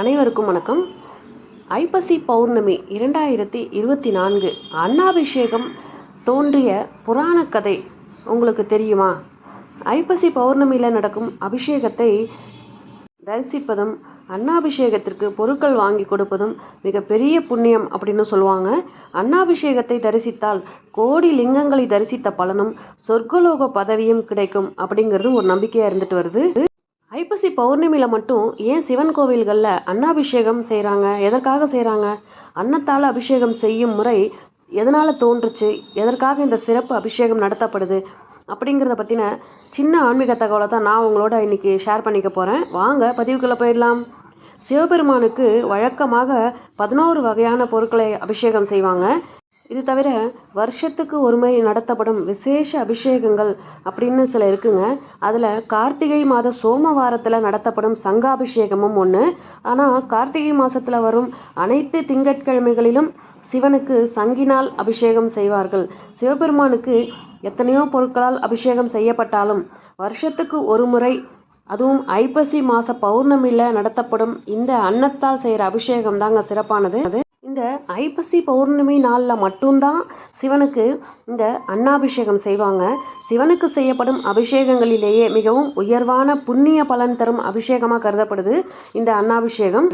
அனைவருக்கும் வணக்கம். ஐப்பசி பௌர்ணமி இரண்டாயிரத்தி இருபத்தி நான்கு அன்னாபிஷேகம் தோன்றிய புராணக் கதை உங்களுக்கு தெரியுமா? ஐப்பசி பௌர்ணமியில் நடக்கும் அபிஷேகத்தை தரிசிப்பதும் அன்னாபிஷேகத்திற்கு பொருட்கள் வாங்கி கொடுப்பதும் மிகப்பெரிய புண்ணியம் அப்படின்னு சொல்லுவாங்க. அன்னாபிஷேகத்தை தரிசித்தால் கோடி லிங்கங்களை தரிசித்த பலனும் சொர்க்கலோக பதவியும் கிடைக்கும் அப்படிங்கிறது ஒரு நம்பிக்கையாக இருந்துட்டு வருது. ஐப்பசி பௌர்ணமியில் மட்டும் ஏன் சிவன் கோவில்களில் அன்னாபிஷேகம் செய்கிறாங்க எதற்காக செய்கிறாங்க அன்னத்தால் அபிஷேகம் செய்யும் முறை எதனால் தோன்றுச்சு? எதற்காக இந்த சிறப்பு அபிஷேகம் நடத்தப்படுது? அப்படிங்கிறத பற்றின சின்ன ஆன்மீக தகவலை தான் நான் உங்களோட இன்றைக்கி ஷேர் பண்ணிக்க போகிறேன் வாங்க பதிவுக்குள்ளே போயிடலாம். சிவபெருமானுக்கு வழக்கமாக பதினோரு வகையான பொருட்களை அபிஷேகம் செய்வாங்க. இது தவிர வருஷத்துக்கு ஒருமை நடத்தப்படும் விசேஷ அபிஷேகங்கள் அப்படின்னு சில இருக்குங்க. அதில் கார்த்திகை மாத சோமவாரத்தில் நடத்தப்படும் சங்காபிஷேகமும் ஒன்று ஆனால் கார்த்திகை மாதத்தில் வரும் அனைத்து திங்கட்கிழமைகளிலும் சிவனுக்கு சங்கினால் அபிஷேகம் செய்வார்கள். சிவபெருமானுக்கு எத்தனையோ பொருட்களால் அபிஷேகம் செய்யப்பட்டாலும் வருஷத்துக்கு ஒரு முறை அதுவும் ஐப்பசி மாத பௌர்ணமியில் நடத்தப்படும் இந்த அன்னத்தால் செய்கிற அபிஷேகம் தாங்க சிறப்பானது. அது இந்த ஐப்பசி பௌர்ணமி நாளில் மட்டும்தான் சிவனுக்கு இந்த அன்னாபிஷேகம் செய்வாங்க. சிவனுக்கு செய்யப்படும் அபிஷேகங்களிலேயே மிகவும் உயர்வான புண்ணிய பலன் தரும் அபிஷேகமாக கருதப்படுது இந்த அன்னாபிஷேகம்.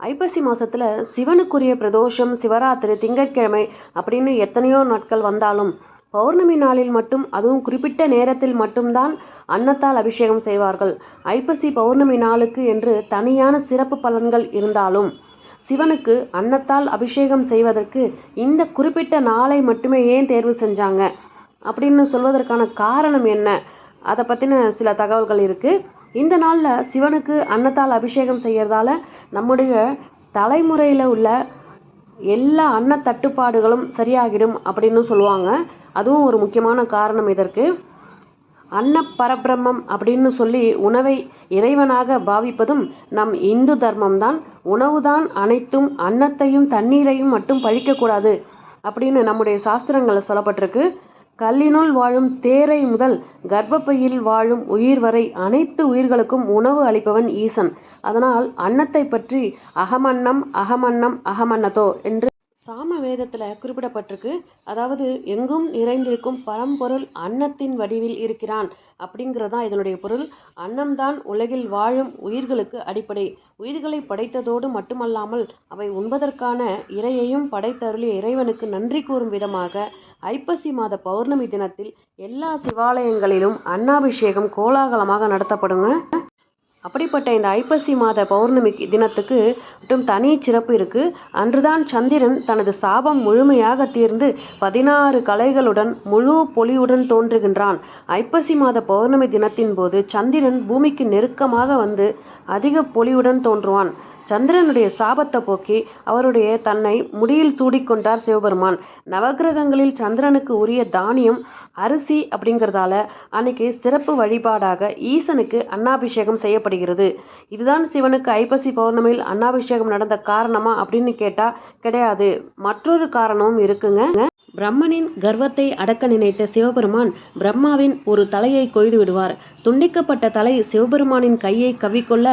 ஐப்பசி மாதத்தில் சிவனுக்குரிய பிரதோஷம் சிவராத்திரி திங்கட்கிழமை அப்படின்னு எத்தனையோ நாட்கள் வந்தாலும் பௌர்ணமி நாளில் மட்டும் அதுவும் குறிப்பிட்ட நேரத்தில் மட்டும்தான் அன்னத்தால் அபிஷேகம் செய்வார்கள். ஐப்பசி பௌர்ணமி நாளுக்கு என்று தனியான சிறப்பு பலன்கள் இருந்தாலும் சிவனுக்கு அன்னத்தால் அபிஷேகம் செய்வதற்கு இந்த குறிப்பிட்ட நாளை மட்டுமே ஏன் தேர்வு செஞ்சாங்க? அப்படின்னு சொல்வதற்கான காரணம் என்ன? அதை பற்றின சில தகவல்கள் இருக்குது இந்த நாளில் சிவனுக்கு அன்னத்தால் அபிஷேகம் செய்கிறதால நம்முடைய தலைமுறையில் உள்ள எல்லா அன்ன தட்டுப்பாடுகளும் சரியாகிடும் அப்படின்னு சொல்லுவாங்க. அதுவும் ஒரு முக்கியமான காரணம் இதற்கு. அன்ன பரபிரம்மம் அப்படின்னு சொல்லி உணவை இறைவனாக பாவிப்பதும் நம் இந்து தர்மம்தான். உணவுதான் அனைத்தும் அன்னத்தையும் தண்ணீரையும் மட்டும் பழிக்கக்கூடாது அப்படின்னு நம்முடைய சாஸ்திரங்களில் சொல்லப்பட்டிருக்கு. கல்லினுள் வாழும் தேரை முதல் கர்ப்பப்பையில் வாழும் உயிர் வரை அனைத்து உயிர்களுக்கும் உணவு அளிப்பவன் ஈசன். அதனால் அன்னத்தை பற்றி அகமன்னம் அகமன்னம் அகமன்னதோ என்று சாம வேதத்தில் குறிப்பிடப்பட்டிருக்கு. அதாவது எங்கும் நிறைந்திருக்கும் பரம்பொருள் அன்னத்தின் வடிவில் இருக்கிறான் அப்படிங்கிறது தான் இதனுடைய பொருள். அன்னம்தான் உலகில் வாழும் உயிர்களுக்கு அடிப்படை. உயிர்களை படைத்ததோடு மட்டுமல்லாமல் அவை உண்பதற்கான இறையையும் படைத்தருளிய இறைவனுக்கு நன்றி கூறும் விதமாக ஐப்பசி மாத பௌர்ணமி தினத்தில் எல்லா சிவாலயங்களிலும் அன்னாபிஷேகம் கோலாகலமாக நடத்தப்படுங்க. அப்படிப்பட்ட இந்த ஐப்பசி மாத பௌர்ணமி தினத்துக்கு மட்டும் தனி சிறப்பு இருக்குது அன்றுதான் சந்திரன் தனது சாபம் முழுமையாக தீர்ந்து பதினாறு கலைகளுடன் முழு பொலியுடன் தோன்றுகின்றான். ஐப்பசி மாத பௌர்ணமி தினத்தின் போது சந்திரன் பூமிக்கு நெருக்கமாக வந்து அதிக பொலியுடன் தோன்றுவான். சந்திரனுடைய சாபத்தை போக்கி அவருடைய தன்னை முடியில் சூடிக்கொண்டார் சிவபெருமான். நவகிரகங்களில் சந்திரனுக்கு உரிய தானியம் அரிசி அப்படிங்கிறதால அன்னைக்கு சிறப்பு வழிபாடாக ஈசனுக்கு அன்னாபிஷேகம் செய்யப்படுகிறது. இதுதான் சிவனுக்கு ஐப்பசி பௌர்ணமியில் அன்னாபிஷேகம் நடந்த காரணமா அப்படின்னு கேட்டால் கிடையாது. மற்றொரு காரணமும் இருக்குங்க. பிரம்மனின் கர்வத்தை அடக்க நினைத்த சிவபெருமான் பிரம்மாவின் ஒரு தலையை கொய்து விடுவார். துண்டிக்கப்பட்ட தலை சிவபெருமானின் கையை கவிக்கொள்ள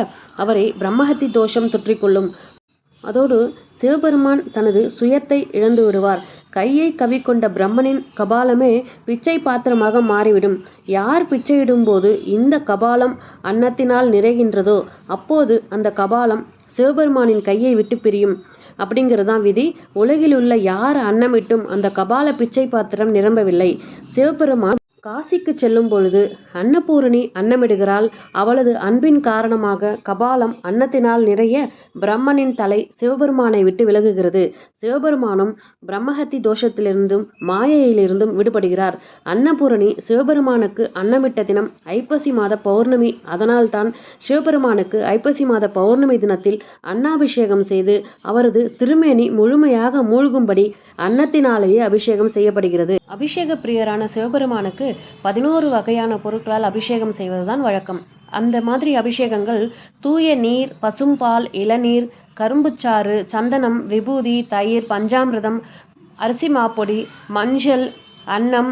அவரை பிரம்மஹத்தி தோஷம் தொற்றிக்கொள்ளும். அதோடு சிவபெருமான் தனது சுயத்தை இழந்து விடுவார். கையை கவிக்கொண்ட பிரம்மனின் கபாலமே பிச்சை பாத்திரமாக மாறிவிடும். யார் பிச்சையிடும்போது இந்த கபாலம் அன்னத்தினால் நிறைகின்றதோ அப்போது அந்த கபாலம் சிவபெருமானின் கையை விட்டு பிரியும். அப்படிங்கிறதான் விதி. உலகில் உள்ள யார் அன்னமிட்டும் அந்த கபால பிச்சை பாத்திரம் நிரம்பவில்லை. சிவபெருமான் காசிக்கு செல்லும் பொழுது அன்னபூரணி அன்னமிடுகிறாள். அவளது அன்பின் காரணமாக கபாலம் அன்னத்தினால் நிறைய பிரம்மனின் தலை சிவபெருமானை விட்டு விலகுகிறது. சிவபெருமானும் பிரம்மஹத்தி தோஷத்திலிருந்தும் மாயையிலிருந்தும் விடுபடுகிறார். அன்னபூரணி சிவபெருமானுக்கு அன்னமிட்ட தினம் ஐப்பசி மாத பௌர்ணமி. அதனால்தான் சிவபெருமானுக்கு ஐப்பசி மாத பௌர்ணமி தினத்தில் அன்னாபிஷேகம் செய்து அவரது திருமேனி முழுமையாக மூழ்கும்படி அன்னத்தினாலேயே அபிஷேகம் செய்யப்படுகிறது. அபிஷேக பிரியரான சிவபெருமானுக்கு பதினோரு வகையான பொருட்களால் அபிஷேகம் செய்வதுதான் வழக்கம். அந்த மாதிரி அபிஷேகங்கள் தூய நீர் பசும்பால் இளநீர் கரும்புச்சாறு சந்தனம் விபூதி தயிர் பஞ்சாமிரதம் அரிசி மாப்பொடி மஞ்சள் அன்னம்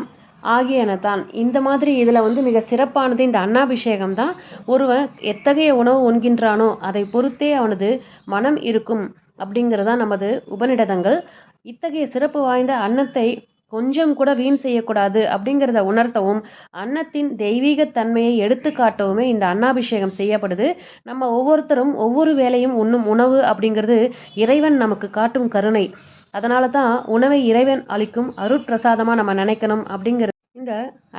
ஆகியன தான் இந்த மாதிரி இதில் வந்து மிக சிறப்பானது இந்த அன்னாபிஷேகம் தான் ஒருவன் எத்தகைய உணவு உண்கின்றானோ அதை பொறுத்தே அவனது மனம் இருக்கும் அப்படிங்கிறதா நமது உபநிடதங்கள். இத்தகைய சிறப்பு வாய்ந்த அன்னத்தை கொஞ்சம் கூட வீண் செய்யக்கூடாது அப்படிங்கிறத உணர்த்தவும் அன்னத்தின் தெய்வீக தன்மையை எடுத்து காட்டவுமே இந்த அன்னாபிஷேகம் செய்யப்படுது. நம்ம ஒவ்வொருத்தரும் ஒவ்வொரு வேலையும் உண்ணும் உணவு அப்படிங்கிறது இறைவன் நமக்கு காட்டும் கருணை. அதனால தான் உணவை இறைவன் அளிக்கும் அருட்பிரசாதமாக நம்ம நினைக்கணும் அப்படிங்கிறது. இந்த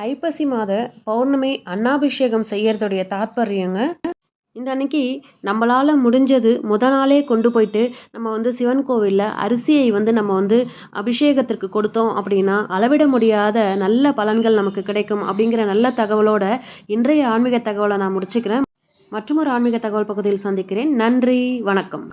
ஐப்பசி மாத பௌர்ணமி அன்னாபிஷேகம் செய்யறதுடைய தாத்பரியங்க இந்த அன்னைக்கு நம்மளால் முடிஞ்சது முத நாளே கொண்டு போயிட்டு நம்ம வந்து சிவன் கோவிலில் அரிசியை வந்து நம்ம வந்து அபிஷேகத்திற்கு கொடுத்தோம் அப்படின்னா அளவிட முடியாத நல்ல பலன்கள் நமக்கு கிடைக்கும் அப்படிங்கிற நல்ல தகவலோட இன்றைய ஆன்மீக தகவலை நான் முடிச்சுக்கிறேன். மற்றொரு ஆன்மீக தகவல் பகுதியில் சந்திக்கிறேன். நன்றி. வணக்கம்.